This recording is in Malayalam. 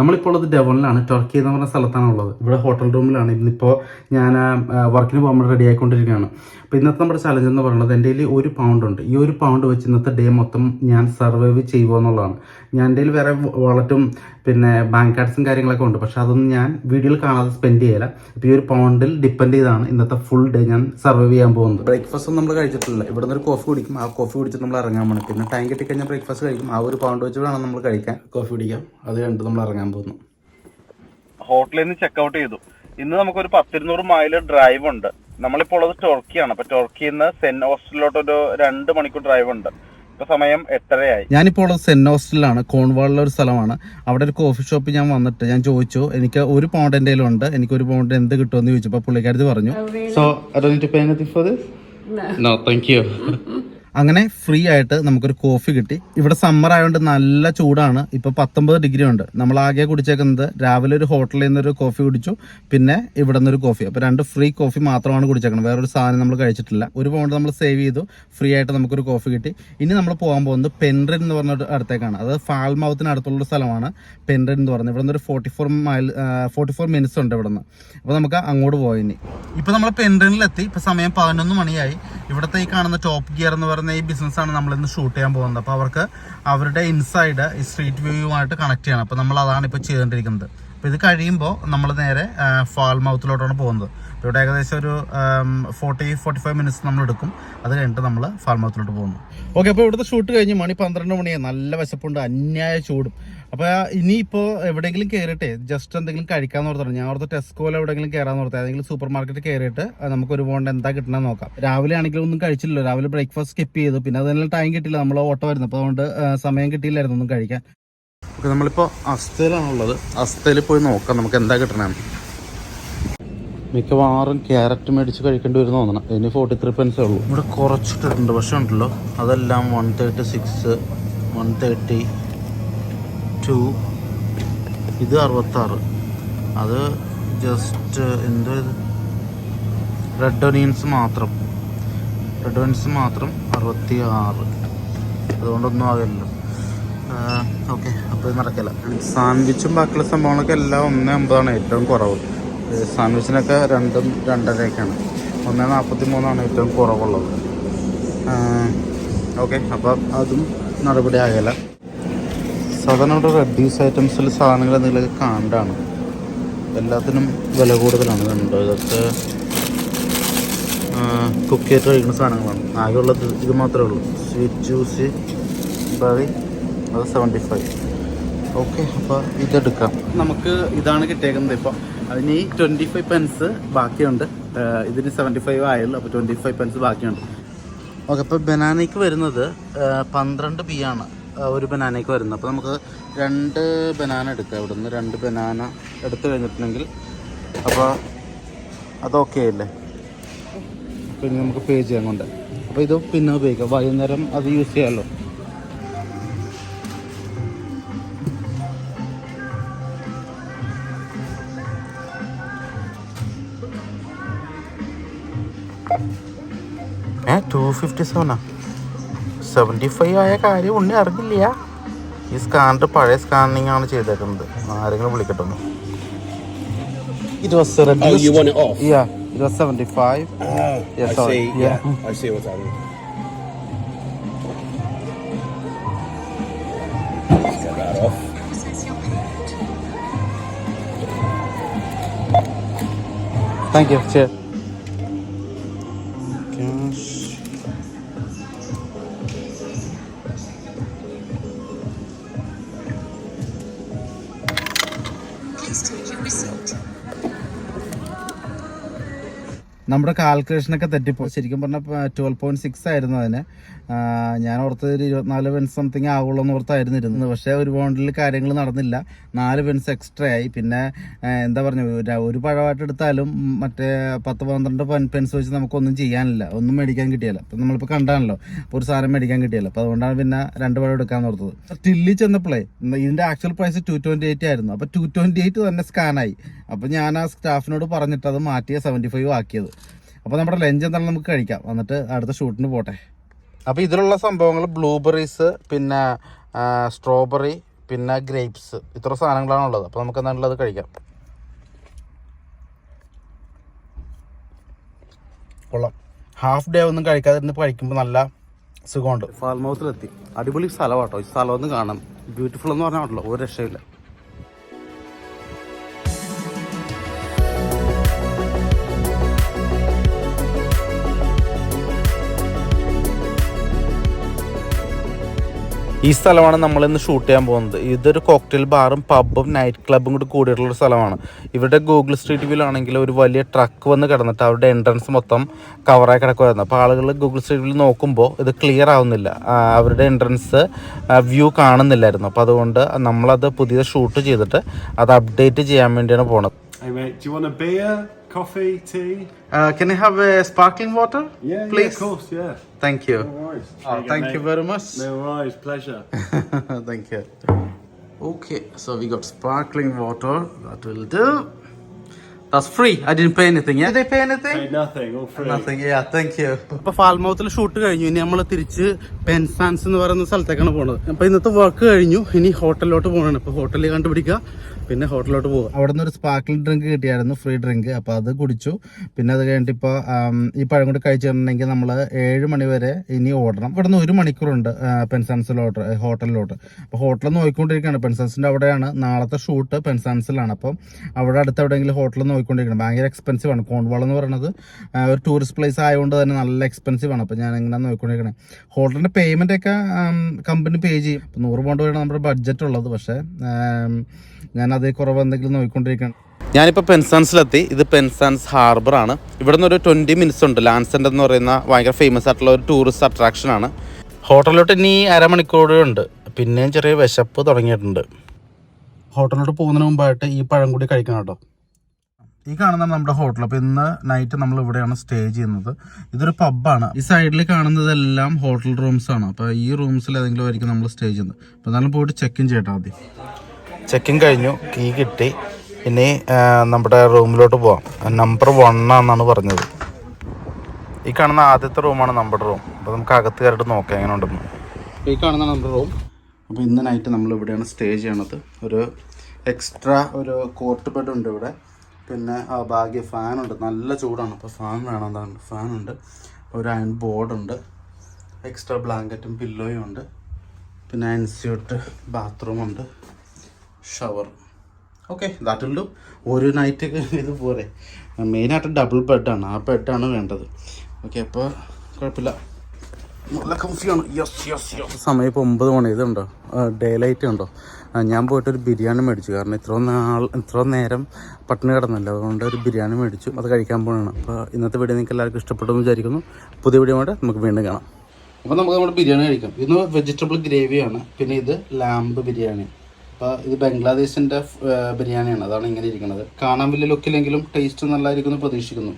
നമ്മളിപ്പോൾ ഉള്ളത് ഡെവണിലാണ് ടർക്കി എന്ന് പറഞ്ഞ സ്ഥലത്താണ് ഉള്ളത്. ഇവിടെ ഹോട്ടൽ റൂമിലാണ്. ഇന്നിപ്പോൾ ഞാൻ വർക്കിന് പോകാൻ റെഡി ആയിക്കൊണ്ടിരിക്കുകയാണ് അപ്പോൾ ഇന്നത്തെ നമ്മുടെ ചലഞ്ച് എന്ന് പറയുന്നത് എന്റെ കയ്യിൽ ഒരു പൗണ്ട് ഉണ്ട്. ഈ ഒരു പൗണ്ട് വെച്ച് ഇന്നത്തെ ഡേ മൊത്തം ഞാൻ സർവൈവ് ചെയ്യുക എന്നുള്ളതാണ്. ഞാൻ എന്റെ കയ്യിൽ വേറെ വാളറ്റും പിന്നെ ബാങ്ക് കാർഡ്സും കാര്യങ്ങളൊക്കെ ഉണ്ട്. പക്ഷെ അതൊന്നും ഞാൻ വീഡിയോയിൽ കാണാതെ സ്പെൻഡ് ചെയ്യില്ല ഇപ്പോൾ ഈ ഒരു പൗണ്ടിൽ ഡിപ്പെൻഡ് ചെയ്താണ് ഇന്നത്തെ ഫുൾ ഡേ ഞാൻ സർവൈവ് ചെയ്യാൻ പോകുന്നത്. ബ്രേക്ക്ഫാസ്റ്റ് ഒന്നും നമ്മൾ കഴിച്ചിട്ടില്ല. ഇവിടെ നിന്ന് ഒരു കോഫി കുടിക്കും. ആ കോഫി കുടിച്ചിട്ട് നമ്മൾ ഇറങ്ങാൻ പോകണം പിന്നെ ടൈം കിട്ടിക്കഴിഞ്ഞാൽ ബ്രേക്ക്ഫാസ്റ്റ് കഴിക്കും. ആ ഒരു പൗണ്ട് വെച്ച് വേണം നമ്മൾ കഴിക്കാൻ. കോഫി കുടിക്കാം. അത് കണ്ട് നമ്മൾ ഇറങ്ങാൻ പോകുന്നു ഹോട്ടലിൽ നിന്ന് ചെക്കൗട്ട് ചെയ്തു. ഇന്ന് നമുക്കൊരു പത്തിരുന്നൂറ് മൈൽ ഡ്രൈവ് ഉണ്ട്. നമ്മളിപ്പോൾ ഉള്ളത് ടോർക്കിയാണ്. അപ്പൊ ടോർക്കിയിൽ നിന്ന് സെന്റ് ഹോസ്റ്റലിലോട്ട് ഒരു രണ്ട് മണിക്കൂർ ഡ്രൈവ് ഉണ്ട്. ഇപ്പൊ സമയം എത്രയായി ഞാനിപ്പോൾ ഉള്ളത് സെന്റ് ഹോസ്റ്റലിലാണ് കോൺവാളിലെ ഒരു സ്ഥലമാണ്. അവിടെ ഒരു കോഫി ഷോപ്പിൽ ഞാൻ വന്നിട്ട് ഞാൻ ചോദിച്ചു എനിക്ക് ഒരു പൗണ്ട് എന്റെ ഉണ്ട്. എനിക്ക് ഒരു പൗണ്ട് എന്ത് കിട്ടുമെന്ന് ചോദിച്ചപ്പോൾ പുള്ളിക്കാരി പറഞ്ഞു. So for no thank you അങ്ങനെ ഫ്രീ ആയിട്ട് നമുക്കൊരു കോഫി കിട്ടി. ഇവിടെ സമ്മർ ആയതുകൊണ്ട് നല്ല ചൂടാണ്. ഇപ്പൊ പത്തൊമ്പത് ഡിഗ്രി ഉണ്ട്. നമ്മൾ ആകെ കുടിച്ചേക്കുന്നത് രാവിലെ ഒരു ഹോട്ടലിൽ നിന്ന് ഒരു കോഫി കുടിച്ചു. പിന്നെ ഇവിടെ നിന്നൊരു കോഫി അപ്പൊ രണ്ട് ഫ്രീ കോഫി മാത്രമാണ് കുടിച്ചേക്കുന്നത് വേറൊരു സാധനം നമ്മൾ കഴിച്ചിട്ടില്ല. ഒരു പൗണ്ട് നമ്മൾ സേവ് ചെയ്തു. ഫ്രീ ആയിട്ട് നമുക്കൊരു കോഫി കിട്ടി. ഇനി നമ്മൾ പോകാൻ പോകുന്നത് പെൻറിൻ എന്ന് പറഞ്ഞ അടുത്തേക്കാണ്. അത് ഫാൽമൗത്തിന് അടുത്തുള്ള ഒരു സ്ഥലമാണ് പെൻറിൻ എന്ന് പറയുന്നത് ഇവിടെ നിന്ന് ഒരു forty four mile forty four minutes ഉണ്ട് ഇവിടെ നിന്ന് അപ്പോൾ നമുക്ക് അങ്ങോട്ട് പോയി ഇനി. ഇപ്പോൾ നമ്മൾ പെൻറിനിലെത്തി ഇപ്പോൾ സമയം പതിനൊന്ന് മണിയായി. ഇവിടുത്തെ ഈ കാണുന്ന ടോപ്പ് ഗിയർ എന്ന് പറയുന്ന ഈ ബിസിനസ്സാണ് നമ്മൾ ഇന്ന് ഷൂട്ട് ചെയ്യാൻ പോകുന്നത്. അപ്പോൾ അവർക്ക് അവരുടെ ഇൻസൈഡ് സ്ട്രീറ്റ് വ്യൂവുമായിട്ട് കണക്ട് ചെയ്യണം. അപ്പോൾ നമ്മൾ അതാണ് ഇപ്പോൾ ചെയ്തുകൊണ്ടിരിക്കുന്നത്. അപ്പോൾ ഇത് കഴിയുമ്പോൾ നമ്മൾ നേരെ ഫാൾ മൗത്തിലോട്ടാണ് പോകുന്നത്. അപ്പോൾ ഇവിടെ ഏകദേശം ഒരു ഫോർട്ടി ഫോർട്ടി ഫൈവ് മിനിറ്റ്സ് നമ്മൾ എടുക്കും. അത് കഴിഞ്ഞിട്ട് നമ്മൾ ഫാൾ മൗത്തിലോട്ട് പോകുന്നു. ഓക്കെ അപ്പോൾ ഇവിടുത്തെ ഷൂട്ട് കഴിഞ്ഞ് മണി പന്ത്രണ്ട് മണിയായി നല്ല വിശപ്പുണ്ട് അന്യായ ചൂടും. അപ്പോൾ ഇനിയിപ്പോൾ എവിടെയെങ്കിലും കയറിയിട്ട് ജസ്റ്റ് എന്തെങ്കിലും കഴിക്കാമെന്ന് ഓർത്താണ് ഞാൻ ഓർത്ത് ടെസ്കോയിൽ എവിടെയെങ്കിലും കയറാമെന്ന് ഓർത്തത് ഏതെങ്കിലും സൂപ്പർ മാർക്കറ്റ് കയറിയിട്ട് നമുക്ക് ഒരു പോണ്ട് എന്താ കിട്ടണമെന്ന് നോക്കാം. രാവിലെ ആണെങ്കിലും ഒന്നും കഴിച്ചില്ലല്ലോ. രാവിലെ ബ്രേക്ക്ഫാസ്റ്റ് സ്കിപ്പ് ചെയ്തു. പിന്നെ അതിനുള്ള ടൈം കിട്ടില്ല നമ്മൾ ഓട്ടോ വരുന്നു. അപ്പോൾ അതുകൊണ്ട് സമയം കിട്ടിയില്ലായിരുന്നു ഒന്നും കഴിക്കാൻ. ഓക്കെ നമ്മളിപ്പോൾ അസ്തയിലാണുള്ളത് അസ്തയിൽ പോയി നോക്കാം നമുക്ക് എന്താ കിട്ടണം. മിക്കവാറും ക്യാരറ്റ് മേടിച്ച് കഴിക്കേണ്ടി വരും തോന്നണം ഇനി ഫോർട്ടി ത്രീ പെൻസേ ഉള്ളൂ. ഇവിടെ കുറച്ചിട്ടിട്ടുണ്ട് പക്ഷെ ഉണ്ടല്ലോ. അതെല്ലാം one thirty six one thirty two ഇത് അറുപത്താറ്. അത് ജസ്റ്റ് എന്തോ ഇത്? റെഡ് ഒനിയൻസ് മാത്രം. റെഡ് ഒനിയൻസ് മാത്രം അറുപത്തി ആറ് അതുകൊണ്ടൊന്നും ആകില്ലല്ലോ ഓക്കെ. അപ്പോൾ നടക്കില്ല സാൻഡ്വിച്ചും ബാക്കിയുള്ള സംഭവങ്ങളൊക്കെ എല്ലാം ഒന്ന് അമ്പതാണ് ഏറ്റവും കുറവ്. സാൻഡ്വിച്ചിനൊക്കെ രണ്ടും രണ്ടരയൊക്കെയാണ്. ഒന്ന് നാൽപ്പത്തി മൂന്നാണ് ഏറ്റവും കുറവുള്ളത്. ഓക്കെ. അപ്പോൾ അതും നടപടി ആകില്ല സാധാരണ ഇവിടെ റെഡ്യൂസ് ഐറ്റംസിൽ സാധനങ്ങൾ എന്തെങ്കിലുമൊക്കെ കാണ്ടാണ് എല്ലാത്തിനും വില കൂടുതലാണ് കണ്ടോ ഇതൊക്കെ കുക്ക് ചെയ്തിട്ട് കഴിക്കുന്ന സാധനങ്ങളാണ്. ആകെയുള്ളത് ഇത് മാത്രമേ ഉള്ളൂ. സ്വീറ്റ് ജ്യൂസ് ബറി അത് സെവന്റി ഫൈവ് ഓക്കെ അപ്പോൾ ഇതെടുക്കാം. നമുക്ക് ഇതാണ് കിട്ടിയേക്കുന്നത് ഇപ്പോൾ അതിന് ട്വന്റി ഫൈവ് പെൻസ് ബാക്കിയുണ്ട്. ഇതിന് സെവന്റി ഫൈവ് ആയുള്ളൂ അപ്പോൾ ട്വന്റി ഫൈവ് പെൻസ് ബാക്കിയുണ്ട്. ഓക്കെ അപ്പോൾ ബനാനയ്ക്ക് വരുന്നത് പന്ത്രണ്ട് ബി ആണ്. ഒരു ബനാനയ്ക്ക് വരുന്നത്. അപ്പോൾ നമുക്ക് രണ്ട് ബനാന എടുക്കാം. ഇവിടെ നിന്ന് രണ്ട് ബനാന എടുത്തു കഴിഞ്ഞിട്ടുണ്ടെങ്കിൽ. അപ്പോൾ അത് ഓക്കെ അല്ലേ അപ്പോൾ ഇനി നമുക്ക് പേ ചെയ്യാൻ കൊണ്ട്. അപ്പോൾ ഇത് പിന്നെ ഉപയോഗിക്കാം. വൈകുന്നേരം അത് യൂസ് ചെയ്യാമല്ലോ ഫിഫ്റ്റി സെവനാ സെവന്റി ഫൈവ് ആയ കാര്യം ഉണ്ണി അറിഞ്ഞില്ല. ഈ സ്കാനിട്ട് പഴയ സ്കാനിങ് ആണ് ചെയ്തേക്കുന്നത്. ആരെങ്കിലും വിളിക്കട്ടെ Thank you. Cheers. നമ്മുടെ കാൽക്കുലേഷനൊക്കെ തെറ്റിപ്പോ ശരിക്കും പറഞ്ഞാൽ ട്വൽവ് പോയിന്റ് സിക്സ് ആയിരുന്നു അതിന്. ഞാൻ ഓർത്തത് ഒരു ഇരുപത്തിനാല് പെൻസ് സംതിങ് ആവുള്ളൂ എന്ന് ഓർത്തായിരുന്നു ഇരുന്നത്. പക്ഷേ ഒരു ബോണ്ടിൽ കാര്യങ്ങൾ നടന്നില്ല. നാല് പെൻസ് എക്സ്ട്രാ ആയി. പിന്നെ എന്താ പറഞ്ഞു ഒരു- പഴമായിട്ട് എടുത്താലും മറ്റേ പത്ത് പന്ത്രണ്ട് പെൻസ് വെച്ച് നമുക്കൊന്നും ചെയ്യാനില്ല. ഒന്നും മേടിക്കാൻ കിട്ടിയല്ല. അപ്പം നമ്മളിപ്പോൾ കണ്ടാണല്ലോ അപ്പോൾ ഒരു സാധനം മേടിക്കാൻ കിട്ടിയല്ല. അപ്പോൾ അതുകൊണ്ടാണ് പിന്നെ രണ്ട് പഴം എടുക്കാൻ ഓർത്തത്. ടില്ലി ചെന്നപ്പോഴേ ഇതിന്റെ actual price two twenty eight ആയിരുന്നു. അപ്പോൾ ടു ട്വന്റി എയ്റ്റ് തന്നെ സ്കാനായി അപ്പോൾ ഞാൻ ആ സ്റ്റാഫിനോട് പറഞ്ഞിട്ട് അത് മാറ്റിയ സെവന്റി ഫൈവ് ആക്കിയത്. അപ്പോൾ നമ്മുടെ ലഞ്ച് എന്തായാലും നമുക്ക് കഴിക്കാം. എന്നിട്ട് അടുത്ത ഷൂട്ടിന് പോട്ടെ. അപ്പോൾ ഇതിലുള്ള സംഭവങ്ങൾ ബ്ലൂബെറീസ് പിന്നെ സ്ട്രോബെറി പിന്നെ ഗ്രേപ്സ്. ഇത്ര സാധനങ്ങളാണ് ഉള്ളത്. അപ്പോൾ നമുക്ക് എന്താണുള്ളത് കഴിക്കാം. കൊള്ളാം. ഹാഫ് ഡേ ഒന്നും കഴിക്കാതിരുന്ന് കഴിക്കുമ്പോൾ നല്ല സുഖമുണ്ട്. ഫാം ഹൗസിലെത്തി അടിപൊളി സ്ഥലമാട്ടോ ഈ സ്ഥലം ഒന്ന് കാണാം ബ്യൂട്ടിഫുൾ എന്ന് പറഞ്ഞാൽ ഒരു രക്ഷയില്ല ഈ സ്ഥലമാണ് നമ്മൾ ഇന്ന് ഷൂട്ട് ചെയ്യാൻ പോകുന്നത്. ഇതൊരു കോക്ടെയിൽ ബാറും പബ്ബും നൈറ്റ് ക്ലബ്ബും കൂടി കൂടിയിട്ടുള്ള ഒരു സ്ഥലമാണ്. ഇവിടെ ഗൂഗിൾ സ്ട്രീറ്റ് വ്യൂ ആണെങ്കിൽ ഒരു വലിയ ട്രക്ക് വന്ന് കിടന്നിട്ട് അവരുടെ എൻട്രൻസ് മൊത്തം കവറായി കിടക്കുമായിരുന്നു അപ്പോൾ ആളുകൾ ഗൂഗിൾ സ്ട്രീറ്റ് വ്യൂ നോക്കുമ്പോൾ ഇത് ക്ലിയർ ആവുന്നില്ല. അവരുടെ എൻട്രൻസ് വ്യൂ കാണുന്നില്ലായിരുന്നു. അപ്പോൾ അതുകൊണ്ട് നമ്മളത് പുതിയ ഷൂട്ട് ചെയ്തിട്ട് അത് അപ്ഡേറ്റ് ചെയ്യാൻ വേണ്ടിയാണ് പോണത്. Coffee, tea? can i have a sparkling water yeah, Please. of course, yeah. Thank you. No worries. Oh, you go, thank you very much. No worries, pleasure. Thank you. Okay, so we got sparkling water. That will do. That's free. I didn't pay anything. Yeah. Did they pay anything? Paid nothing, all free. Nothing. Yeah, thank you. ഇപ്പൊ ഫാൽമൗത്തിൽ ഷൂട്ട് കഴിഞ്ഞു ഇനി നമ്മൾ തിരിച്ച് പെൻസാൻസ് എന്ന് പറയുന്ന സ്ഥലത്തേക്കാണ് പോണത് അപ്പൊ ഇന്നത്തെ വർക്ക് കഴിഞ്ഞു ഇനി ഹോട്ടലിലോട്ട് പോകണം ഇപ്പൊ ഹോട്ടലിൽ കണ്ടുപിടിക്കുക പിന്നെ ഹോട്ടലിലോട്ട് പോകും അവിടെ നിന്ന് ഒരു സ്പാർക്കിൾ ഡ്രിങ്ക് കിട്ടിയായിരുന്നു ഫ്രീ ഡ്രിങ്ക് അപ്പൊ അത് കുടിച്ചു. പിന്നെ അത് കഴിഞ്ഞിട്ട് ഇപ്പൊ ഈ പഴം കൂടി കഴിച്ചിട്ടുണ്ടെങ്കിൽ നമ്മൾ ഏഴ് മണി വരെ ഇനി ഓടണം. ഇവിടെ നിന്ന് ഒരു മണിക്കൂറുണ്ട് പെൻസാൻസിലോട്ട് ഹോട്ടലിലോട്ട്. അപ്പോൾ ഹോട്ടൽ നോക്കിക്കൊണ്ടിരിക്കുകയാണ് പെൻസാൻസിന്റെ അവിടെയാണ്. നാളത്തെ ഷൂട്ട് പെൻസാൻസിലാണ്. അപ്പം അവിടെ അടുത്ത് എവിടെയെങ്കിലും ഹോട്ടൽ നോക്കിക്കൊണ്ടിരിക്കണം ഭയങ്കര എക്സ്പെൻസീവ് ആണ്. കോൺവാൾ എന്ന് പറയുന്നത് ഒരു ടൂറിസ്റ്റ് പ്ലേസ് ആയതുകൊണ്ട് തന്നെ നല്ല എക്സ്പെൻസീവ് ആണ്. അപ്പോൾ ഞാൻ ഇങ്ങനെ നോക്കിക്കൊണ്ടിരിക്കണേ ഹോട്ടലിന്റെ പേയ്മെന്റ് ഒക്കെ കമ്പനി പേ ചെയ്യും. അപ്പോൾ നൂറ് പൗണ്ട് വരെയാണ് നമ്മുടെ ബഡ്ജറ്റ് ഉള്ളത്. പക്ഷേ ഞാൻ അതേ കുറവ് എന്തെങ്കിലും നോക്കിക്കൊണ്ടിരിക്കണം. ഞാനിപ്പോൾ പെൻസാൻസിലെത്തി. ഇത് പെൻസാൻസ് ഹാർബർ ആണ്. ഇവിടെ നിന്ന് ഒരു ട്വന്റി മിനിറ്റ്സ് ഉണ്ട്. ലാൻസെന്റ് എന്ന് പറയുന്ന ഭയങ്കര ഫേമസ് ആയിട്ടുള്ള ഒരു ടൂറിസ്റ്റ് അട്രാക്ഷൻ ആണ്. ഹോട്ടലിലോട്ട് ഇനി അരമണിക്കൂറുണ്ട് പിന്നെയും ചെറിയ വിശപ്പ് തുടങ്ങിയിട്ടുണ്ട്. ഹോട്ടലിലോട്ട് പോകുന്നതിന് മുമ്പായിട്ട് ഈ പഴം കൂടി കഴിക്കണം കേട്ടോ. ഈ കാണുന്നതാണ് നമ്മുടെ ഹോട്ടൽ അപ്പോൾ ഇന്ന് നൈറ്റ് നമ്മൾ ഇവിടെയാണ് സ്റ്റേ ചെയ്യുന്നത്. ഇതൊരു പബ്ബാണ് ഈ സൈഡിൽ കാണുന്നതെല്ലാം ഹോട്ടൽ റൂംസ് ആണ്. അപ്പോൾ ഈ റൂംസിൽ ഏതെങ്കിലും ആയിരിക്കും നമ്മൾ സ്റ്റേ ചെയ്യുന്നത്. അപ്പോൾ എന്നാലും പോയിട്ട് ചെക്ക് ഇൻ ചെയ്യട്ടോ ആദ്യം. ചെക്കിൻ കഴിഞ്ഞു. കീ കിട്ടി. ഇനി നമ്മുടെ റൂമിലോട്ട് പോവാം. നമ്പർ വൺ ആണെന്നാണ് പറഞ്ഞത്. ഈ കാണുന്ന ആദ്യത്തെ റൂമാണ് നമ്മുടെ റൂം അപ്പോൾ നമുക്ക് അകത്ത് കയറിയിട്ട് നോക്കാം എങ്ങനെ ഉണ്ടെന്ന്. ഈ കാണുന്ന നമ്മുടെ റൂം അപ്പോൾ ഇന്ന് നൈറ്റ് നമ്മൾ ഇവിടെയാണ് സ്റ്റേ ചെയ്യണത്. ഒരു എക്സ്ട്രാ ഒരു കോർട്ട് ബെഡ് ഉണ്ട് ഇവിടെ. പിന്നെ ഭാഗ്യ ഫാനുണ്ട് നല്ല ചൂടാണ്. അപ്പോൾ ഫാൻ വേണം എന്താണ് ഫാനുണ്ട് ഒരു അയൺ ബോർഡുണ്ട് എക്സ്ട്രാ ബ്ലാങ്കറ്റും പില്ലോയും ഉണ്ട്. പിന്നെ ensuite ബാത്റൂമുണ്ട് shower. Okay that will do ഒരു നൈറ്റ് ഇത് പോരെ. മെയിനായിട്ട് ഡബിൾ ബെഡാണ് ആ ബെഡാണ് വേണ്ടത്. ഓക്കെ അപ്പോൾ കുഴപ്പമില്ല. നല്ല കംഫിയാണ് യെസ് യെസ് യെസ് സമയം ഇപ്പോൾ ഒമ്പത് മണി. ഇതുണ്ടോ ഡേ ലൈറ്റ് ഉണ്ടോ? ഞാൻ പോയിട്ട് ഒരു ബിരിയാണി മേടിച്ചു. കാരണം ഇത്ര നാൾ ഇത്ര നേരം പട്ടിണി കിടന്നല്ലോ. അതുകൊണ്ട് ഒരു ബിരിയാണി മേടിച്ചു. അത് കഴിക്കാൻ പോകണം അപ്പോൾ ഇന്നത്തെ വീഡിയോ നിങ്ങൾക്ക് എല്ലാവർക്കും ഇഷ്ടപ്പെട്ടു എന്ന് വിചാരിക്കുന്നു. പുതിയ വീഡിയോ നമുക്ക് വീണ്ടും കാണാം. അപ്പോൾ നമുക്ക് നമ്മുടെ ബിരിയാണി കഴിക്കാം. ഇന്ന് വെജിറ്റബിൾ ഗ്രേവിയാണ് പിന്നെ ഇത് ലാമ്പ് ബിരിയാണി. അപ്പോൾ ഇത് ബംഗ്ലാദേശിന്റെ ബിരിയാണിയാണ്. അതാണ് ഇങ്ങനെ ഇരിക്കുന്നത്. കാണാൻ വലിയ ലുക്കില്ലെങ്കിലും ടേസ്റ്റ് നല്ലതായിരിക്കും പ്രതീക്ഷിക്കുന്നു.